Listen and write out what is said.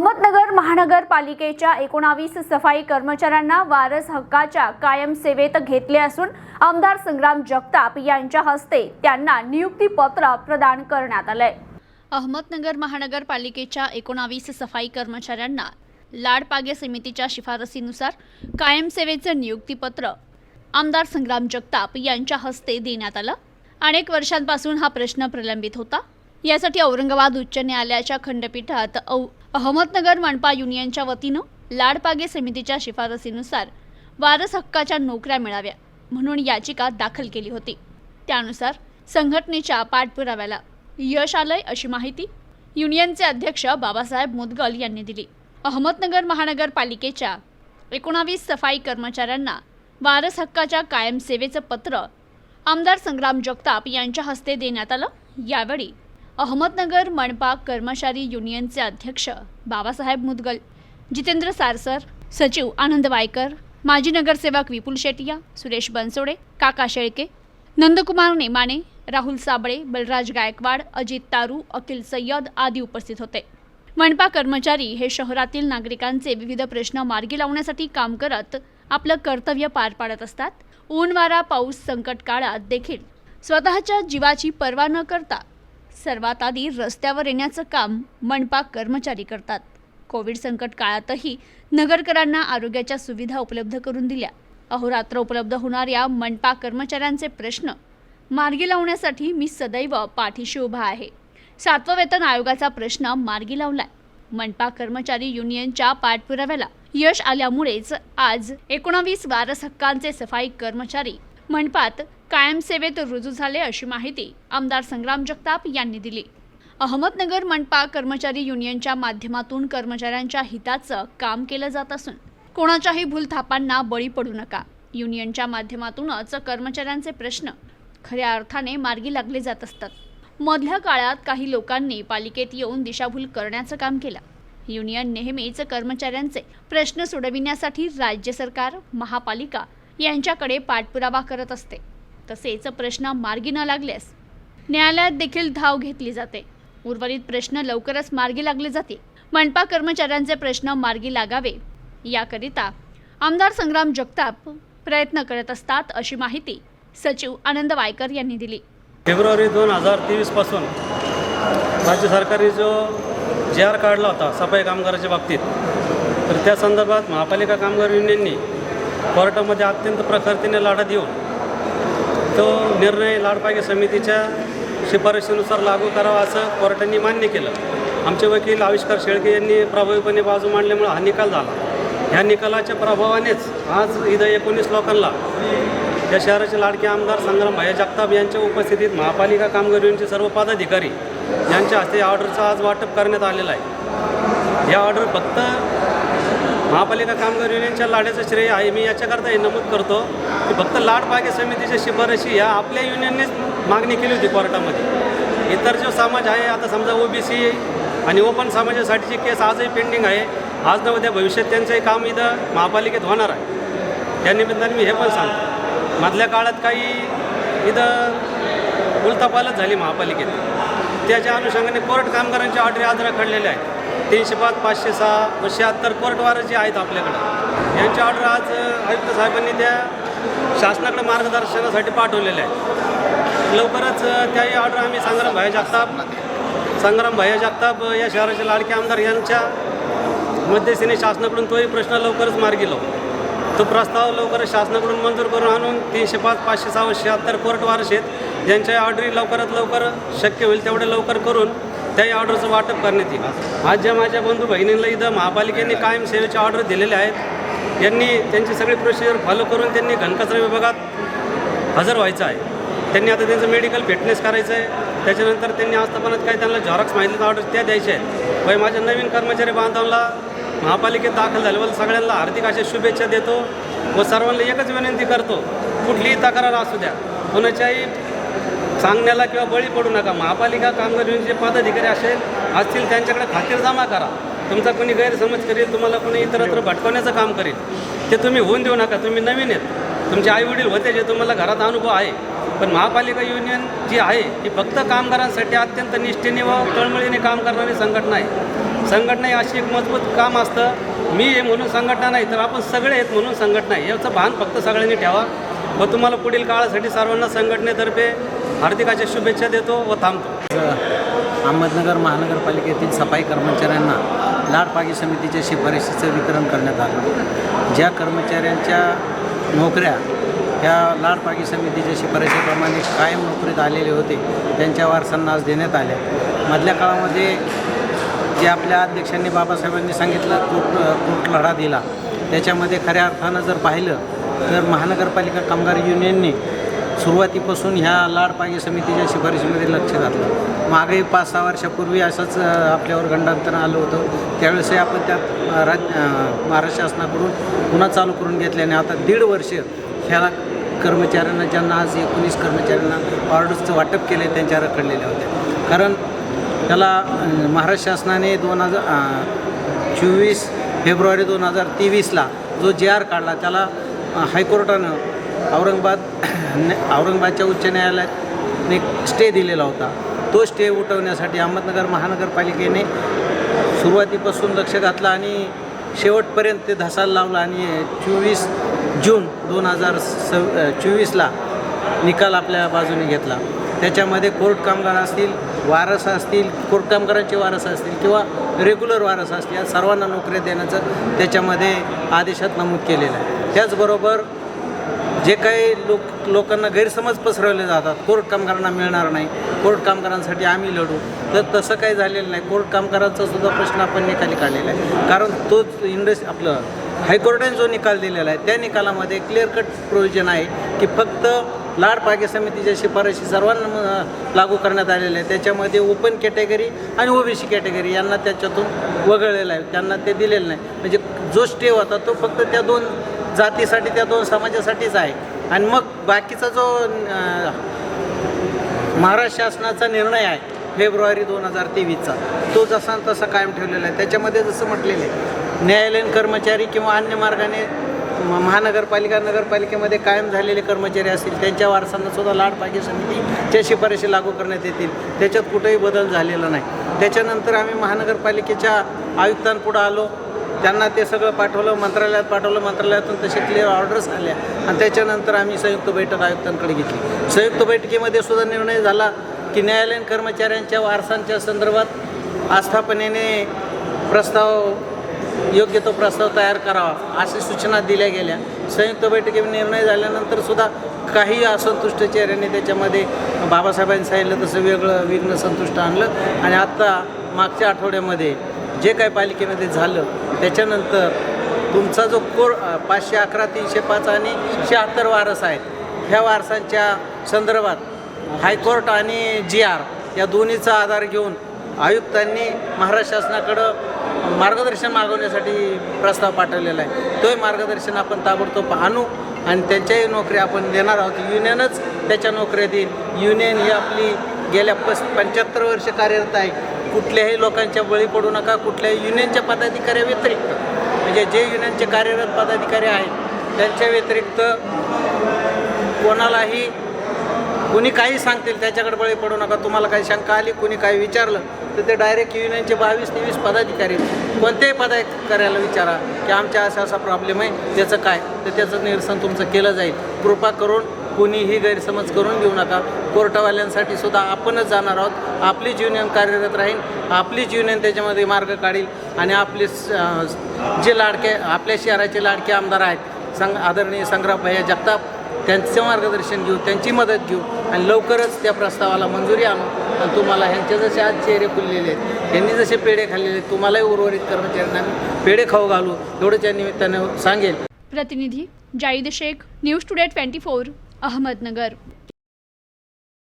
अहमदनगर महानगरपालिकेच्या एकोणावीस सफाई कर्मचाऱ्यांना वारस हक्काच्या कायम सेवेत घेतले असून आमदार संग्राम जगताप यांच्या हस्ते त्यांना नियुक्तीपत्र प्रदान करण्यात आलंय. अहमदनगर महानगरपालिकेच्या एकोणावीस सफाई कर्मचाऱ्यांना लाडपागे समितीच्या शिफारसीनुसार कायम सेवेचं नियुक्तीपत्र आमदार संग्राम जगताप यांच्या हस्ते देण्यात आलं. अनेक वर्षांपासून हा प्रश्न प्रलंबित होता. यासाठी औरंगाबाद उच्च न्यायालयाच्या खंडपीठात औ अहमदनगर मनपा युनियनच्या वतीनं लाडपागे समितीच्या शिफारसीनुसार वारस हक्काच्या नोकऱ्या मिळाव्या म्हणून याचिका दाखल केली होती. त्यानुसार संघटनेच्या पाठपुराव्याला यश आलंय अशी माहिती युनियनचे अध्यक्ष बाबासाहेब मुदगल यांनी दिली. अहमदनगर महानगरपालिकेच्या एकोणावीस सफाई कर्मचाऱ्यांना वारस हक्काच्या कायम सेवेचं पत्र आमदार संग्राम जगताप यांच्या हस्ते देण्यात आलं. यावेळी अहमदनगर मनपा कर्मचारी युनियनचे अध्यक्ष बाबासाहेब मुदगल जितेंद्र सारसर सचिव आनंद वायकर माजी नगरसेवक विपुल शेटिया सुरेश बनसोडे काका शेळके नंदकुमार नेमाने राहुल साबळे बलराज गायकवाड अजित तारू अखिल सय्यद आदी उपस्थित होते. मनपा कर्मचारी हे शहरातील नागरिकांचे विविध प्रश्न मार्गी लावण्यासाठी काम करत आपलं कर्तव्य पार पाडत असतात. ऊन वारा पाऊस संकट काळात देखील स्वतःच्या जीवाची पर्वा न करता सर्वात आधी रस्त्यावर येण्याचं काम मनपा कर्मचारी करतात. कोविड संकट काळातही नगरकरांना आरोग्याच्या सुविधा उपलब्ध करून दिल्या. अहोरात्र उपलब्ध होणाऱ्या मनपा कर्मचाऱ्यांचे प्रश्न मार्गी लावण्यासाठी मी सदैव पाठीशी उभा आहे. सातवं वेतन आयोगाचा प्रश्न मार्गी लावलाय. मनपा कर्मचारी युनियनच्या पाठपुराव्याला यश आल्यामुळेच आज एकोणावीस वारस हक्कांचे सफाई कर्मचारी मनपात कायमसेवेत रुजू झाले अशी माहिती आमदार संग्राम जगताप यांनी दिली. अहमदनगर मनपा कर्मचारी युनियनच्या माध्यमातून कर्मचाऱ्यांच्या हिताचं काम केलं जात असून कोणाच्याही भूलथापांना बळी पडू नका. युनियनच्या माध्यमातूनच कर्मचाऱ्यांचे प्रश्न खऱ्या अर्थाने मार्गी लागले जात असतात. मधल्या काळात काही लोकांनी पालिकेत येऊन दिशाभूल करण्याचं काम केलं. युनियन नेहमीच कर्मचाऱ्यांचे प्रश्न सोडविण्यासाठी राज्य सरकार महापालिका यांच्याकडे पाठपुरावा करत असते. तसेच प्रश्न मार्गी न लागल्यास न्यायालयात देखील धाव घेतली जाते. उर्वरित प्रश्न लवकरच मार्गी लागले जाते मनपा कर्मचाऱ्यांचे प्रश्न मार्गी लागावे याकरिता आमदार संग्राम जगताप प्रयत्न करत असतात अशी माहिती सचिव आनंद वायकर यांनी दिली. फेब्रुवारी दोन हजार तेवीसपासून राज्य सरकारने जो जे आर काढला होता सफाई कामगाराच्या बाबतीत तर त्या संदर्भात महापालिका कामगार युनियननी कोर्टामध्ये अत्यंत प्रखरतेने लढा देऊन तो निर्णय लाडपागे समितीच्या शिफारशीनुसार लागू करावा असं कोर्टाने मान्य केलं. आमचे वकील आविष्कार शेळके यांनी प्रभावीपणे बाजू मांडल्यामुळे हा निकाल झाला. ह्या निकालाच्या प्रभावानेच आज इथं एकोणीस लोकांना या शहराचे लाडके आमदार संग्राम भाया जगताप यांच्या उपस्थितीत महापालिका कामगार युनियनचे सर्व पदाधिकारी यांच्या हस्ते या ऑर्डरचं आज वाटप करण्यात आलेलं आहे. या ऑर्डर फक्त महापालिका कामगार युनियनच्या लाड्याचं श्रेय आहे. मी याच्याकरता हे नमूद करतो की फक्त लाड बागे समितीच्या शिफारशी ह्या आपल्या युनियननेच मागणी केली होती कोर्टामध्ये. इतर जो समाज आहे आता समजा ओबीसी आणि ओपन समाजासाठीची केस आजही पेंडिंग आहे. आज न उद्या भविष्यात त्यांचंही काम इथं महापालिकेत होणार आहे. त्या निमित्ताने मी हे पण सांगतो. मधल्या काळात काही इथं उलथापालच झाली महापालिकेत. त्याच्या अनुषंगाने कोर्ट कामगारांच्या ऑर्डरी आज रखडलेल्या आहेत. तीनशे पाच पाचशे सहा व शहात्तर कोर्टवार जे आहेत आपल्याकडं यांच्या ऑर्डर आज आयुक्त साहेबांनी त्या शासनाकडे मार्गदर्शनासाठी पाठवलेल्या आहेत. लवकरच त्याही ऑर्डर आम्ही संग्राम भाया जगताप संग्राम भाया जगताप या शहराचे लाडके आमदार यांच्या मध्यस्थीने शासनाकडून तोही प्रश्न लवकरच मार्गी लावू. तो प्रस्ताव लवकरच शासनाकडून मंजूर करून आणून तीनशे पाच पाचशे सहा शहात्तर कोर्ट वारस आहेत यांच्या ऑर्डरी लवकरात लवकर शक्य होईल तेवढे लवकर करून त्याही ऑर्डरचं वाटप करण्यात येईल. आज ज्या माझ्या बंधू बहिणींना इथं महापालिकेने कायम सेवेचे ऑर्डर दिलेले आहेत. यांनी त्यांची सगळी प्रोसिजर फॉलो करून त्यांनी घनकचरा विभागात हजर व्हायचं आहे. त्यांनी आता त्यांचं मेडिकल फिटनेस करायचं आहे. त्याच्यानंतर त्यांनी आस्थापनात काही त्यांना झॉरक्स माहितीचा ऑर्डर त्या द्यायच्या आहेत. वय माझ्या नवीन कर्मचारी बांधवांना महापालिकेत दाखल झाल्यावर सगळ्यांना हार्दिक अशा शुभेच्छा देतो व सर्वांना एकच विनंती करतो कुठलीही तक्रार असू द्या. कोणाच्याही सांगण्याला किंवा बळी पडू नका. महापालिका कामगार युनियनचे पदाधिकारी असेल असतील त्यांच्याकडे खातीर जमा करा. तुमचा कोणी गैरसमज करेल तुम्हाला कोणी इतरत्र भटकवण्याचं काम करेल ते तुम्ही होऊन देऊ नका. तुम्ही नवीन आहेत. तुमचे आईवडील होते जे तुम्हाला घरात अनुभव आहे. पण महापालिका युनियन जी आहे ही फक्त कामगारांसाठी अत्यंत निष्ठेने व तळमळीने काम करणारी संघटना आहे. संघटना ही अशी एक मजबूत काम असतं. मी आहे म्हणून संघटना नाही तर आपण सगळे आहेत म्हणून संघटना आहे. याचं भान फक्त सगळ्यांनी ठेवा. व तुम्हाला पुढील काळासाठी सर्वांना संघटनेतर्फे हार्दिकाच्या शुभेच्छा देतो व थांबतो. अहमदनगर महानगरपालिकेतील सफाई कर्मचाऱ्यांना लाडपागी समितीच्या शिफारशीचं वितरण करण्यात आलं. ज्या कर्मचाऱ्यांच्या नोकऱ्या ह्या लाडपागी समितीच्या शिफारशीप्रमाणे कायम नोकरीत आलेले होते त्यांच्या वारसांना आज देण्यात आल्या. मधल्या काळामध्ये जे आपल्या अध्यक्षांनी बाबासाहेबांनी सांगितलं कोट कोर्ट लढा दिला. त्याच्यामध्ये खऱ्या अर्थानं जर पाहिलं तर महानगरपालिका कामगार युनियनने सुरुवातीपासून ह्या लाडपागी समितीच्या शिफारशीमध्ये लक्ष घातलं. मागे पाच सहा वर्षापूर्वी असंच आपल्यावर गंडांतर आलं होतं. त्यावेळेसही आपण त्या राज महाराष्ट्र शासनाकडून पुन्हा चालू करून घेतल्याने आता दीड वर्ष ह्या कर्मचाऱ्यांना ज्यांना आज एकोणीस कर्मचाऱ्यांना ऑर्डर्सचं वाटप केलं आहे त्यांच्या रखडलेल्या होत्या. कारण त्याला महाराष्ट्र शासनाने दोन हजार चोवीस फेब्रुवारी दोन हजार तेवीसला जो जे आर काढला त्याला हायकोर्टानं औरंगाबाद औरंगाबादच्या उच्च न्यायालयाने स्टे दिलेला होता. तो स्टे उठवण्यासाठी अहमदनगर महानगरपालिकेने सुरुवातीपासून लक्ष घातलं आणि शेवटपर्यंत ते धसायला लावलं आणि चोवीस जून दोन हजार सव चोवीसला निकाल आपल्या बाजूने घेतला. त्याच्यामध्ये कोर्ट कामगार असतील वारस असतील कोर्ट कामगारांचे वारस असतील किंवा रेग्युलर वारस असतील या सर्वांना नोकऱ्या देण्याचं त्याच्यामध्ये आदेशात नमूद केलेलं आहे. त्याचबरोबर जे काही लोक लोकांना गैरसमज पसरवले जातात कोर्ट कामगारांना मिळणार नाही कोर्ट कामगारांसाठी आम्ही लढू तर तसं काही झालेलं नाही. कोर्ट कामगारांचा सुद्धा प्रश्न आपण निकाली काढलेला आहे. कारण तोच इंडस आपलं हायकोर्टाने जो निकाल दिलेला आहे त्या निकालामध्ये क्लिअर कट प्रोव्हिजन आहे की फक्त लाड पागे समितीच्या शिफारशी सर्वांना लागू करण्यात आलेल्या आहे त्याच्यामध्ये ओपन कॅटेगरी आणि ओबीसी कॅटेगरी यांना त्याच्यातून वगळलेलं आहे. त्यांना ते दिलेलं नाही. म्हणजे जो स्टे होता तो फक्त त्या दोन जातीसाठी त्या दोन समाजासाठीच आहे. आणि मग बाकीचा जो महाराष्ट्र शासनाचा निर्णय आहे फेब्रुवारी दोन हजार तेवीसचा तो जसा तसा कायम ठेवलेला आहे. त्याच्यामध्ये जसं म्हटलेलं आहे न्यायालयीन कर्मचारी किंवा अन्य मार्गाने महानगरपालिका नगरपालिकेमध्ये कायम झालेले कर्मचारी असतील त्यांच्या वारसांना सुद्धा लाड पाहिजे समितीच्या शिफारशी लागू करण्यात येतील. त्याच्यात कुठेही बदल झालेला नाही. त्याच्यानंतर आम्ही महानगरपालिकेच्या आयुक्तांपुढं आलो. त्यांना ते सगळं पाठवलं मंत्रालयात पाठवलं मंत्रालयातून तसे क्लिअर ऑर्डर्स आल्या. आणि त्याच्यानंतर आम्ही संयुक्त बैठक आयुक्तांकडे घेतली. संयुक्त बैठकीमध्ये सुद्धा निर्णय झाला की न्यायालयीन कर्मचाऱ्यांच्या वारसांच्या संदर्भात आस्थापनेने प्रस्ताव योग्य तो प्रस्ताव तयार करावा अशी सूचना दिल्या गेल्या. संयुक्त बैठकीत निर्णय झाल्यानंतर सुद्धा काही असंतुष्ट चेहऱ्यांनी त्याच्यामध्ये बाबासाहेबांनी सांगितलं तसं वेगळं विघ्न संतुष्ट आणलं. आणि आत्ता मागच्या आठवड्यामध्ये जे काय पालिकेमध्ये झालं त्याच्यानंतर तुमचा जो कोर पाचशे अकरा तीनशे पाच आणि शहात्तर वारस आहेत ह्या वारसांच्या संदर्भात हायकोर्ट आणि जी आर या दोन्हीचा आधार घेऊन आयुक्तांनी महाराष्ट्र शासनाकडं मार्गदर्शन मागवण्यासाठी प्रस्ताव पाठवलेला आहे. तोही मार्गदर्शन आपण ताबडतोब आणू आणि त्यांच्याही नोकऱ्या आपण देणार आहोत. युनियनच त्याच्या नोकऱ्या देईल. युनियन ही आपली गेल्या पस पंच्याहत्तर वर्ष कार्यरत आहे. कुठल्याही लोकांच्या बळी पडू नका कुठल्याही युनियनच्या पदाधिकाऱ्या व्यतिरिक्त. म्हणजे जे युनियनचे कार्यरत पदाधिकारी आहेत त्यांच्या व्यतिरिक्त कोणालाही कुणी काही सांगतील त्याच्याकडे बळी पडू नका. तुम्हाला काही शंका आली कुणी काही विचारलं तर ते डायरेक्ट युनियनचे बावीस तेवीस पदाधिकारी कोणत्याही पदाधिकाऱ्याला विचारा की आमच्या असा असा प्रॉब्लेम आहे त्याचं काय? तर त्याचं निरसन तुमचं केलं जाईल. कृपा करून कोणीही गैरसमज करून घेऊ नका. कोर्टवाल्यांसाठी सुद्धा आपणच जाणार आहोत. आपलीच युनियन कार्यरत राहील. आपलीच युनियन त्याच्यामध्ये मार्ग काढील. आणि आपले जे लाडके आपल्या शहराचे लाडके आमदार आहेत संग आदरणीय संग्राम भैया जगताप त्यांचं मार्गदर्शन घेऊ त्यांची मदत घेऊ आणि लवकरच त्या प्रस्तावाला मंजुरी आणू. आणि तुम्हाला ह्यांचे जसे आज चेहरे फुललेले आहेत त्यांनी जसे पेढे खाल्लेले आहेत तुम्हालाही उर्वरित कर्मचाऱ्यांना पेढे खाऊ घालू एवढंच या निमित्ताने सांगेल. प्रतिनिधी Zaid Shaikh news today twenty four. Ahmednagar